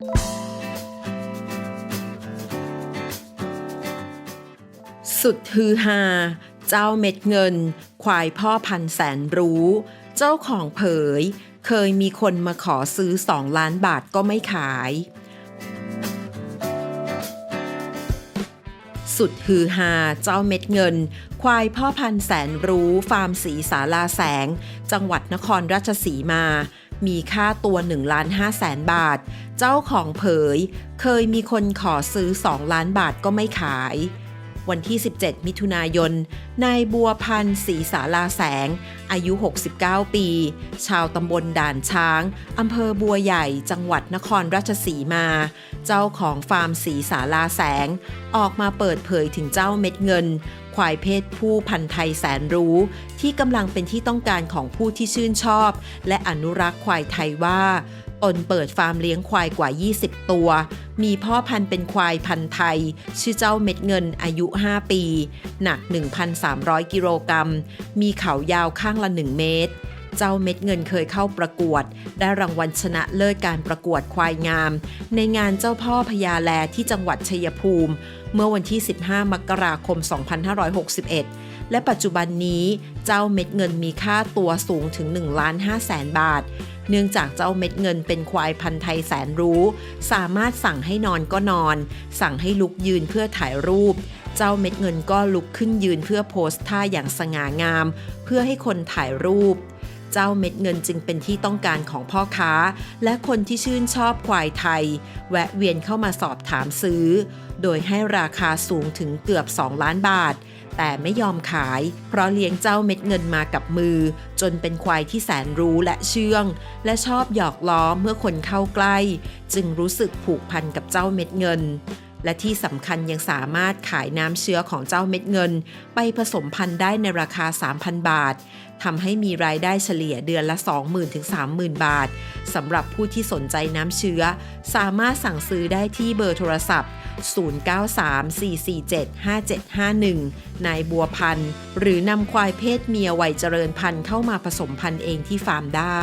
สุดฮือฮา เจ้าเม็ดเงิน ควายพ่อพันแสนรู้ เจ้าของเผย เคยมีคนมาขอซื้อ2ล้านบาทก็ไม่ขาย สุดฮือฮา เจ้าเม็ดเงิน ควายพ่อพันแสนรู้ ฟาร์มสีสาลาแสง จังหวัดนครราชสีมา มีค่าตัว1ล้าน5แสนบาท เจ้าของเผย เคยมีคนขอซื้อ 2 ล้านบาทก็ไม่ขาย วันที่ 17 มิถุนายน นายบัวพันธ์ศรีสาลาแสง อายุ 69 ปี ชาวตำบลด่านช้าง อำเภอบัวใหญ่ จังหวัดนครราชสีมา เจ้าของฟาร์มศรีสาลาแสง ออกมาเปิดเผยถึงเจ้าเม็ดเงิน ควายเพศผู้พันธุ์ไทยแสนรู้ ที่กำลังเป็นที่ต้องการของผู้ที่ชื่นชอบ และอนุรักษ์ควายไทยว่าตนเปิดฟาร์มเลี้ยงควายกว่า 20 ตัว มีพ่อพันธุ์เป็นควายพันธุ์ไทย ชื่อเจ้าเม็ดเงินอายุ 5 ปี หนัก 1,300 กิโลกรัม มีเขายาวข้างละ 1 เมตร เจ้าเม็ดเงินเคยเข้าประกวด ได้รางวัลชนะเลิศการประกวดควายงาม ในงานเจ้าพ่อพญาแลที่จังหวัดชัยภูมิ เมื่อวันที่ 15 มกราคม 2561 และปัจจุบันนี้เจ้าเม็ดเงินมีค่าตัวสูงถึง1ล้าน5แสนบาท เนื่องจากเจ้าเม็ดเงินเป็นควายพันธุ์ไทยแสนรู้ สามารถสั่งให้นอนก็นอน สั่งให้ลุกยืนเพื่อถ่ายรูปเจ้าเม็ดเงินก็ลุกขึ้นยืนเพื่อโพสท่าอย่างสง่างาม เพื่อให้คนถ่ายรูป เจ้าเม็ดเงินจึงเป็นที่ต้องการของพ่อค้า และคนที่ชื่นชอบควายไทย แวะเวียนเข้ามาสอบถามซื้อ โดยให้ราคาสูงถึงเกือบ 2 ล้านบาท แต่ไม่ยอมขาย เพราะเลี้ยงเจ้าเม็ดเงินมากับมือ จนเป็นควายที่แสนรู้และเชื่อง และชอบหยอกล้อเมื่อคนเข้าใกล้ จึงรู้สึกผูกพันกับเจ้าเม็ดเงิน และที่สำคัญยังสามารถขายน้ำเชื้อของเจ้าเม็ดเงิน ไปผสมพันธุ์ได้ในราคา 3,000 บาททำให้มีรายได้เฉลี่ยเดือนละ 20,000ถึง30,000 บาทสำหรับผู้ที่สนใจน้ำเชื้อ สามารถสั่งซื้อได้ที่เบอร์โทรศัพท์ 0934475751 นายบัวพันธ์ หรือนำควายเพศเมียวัยเจริญพันธุ์เข้ามาผสมพันธุ์เองที่ฟาร์มได้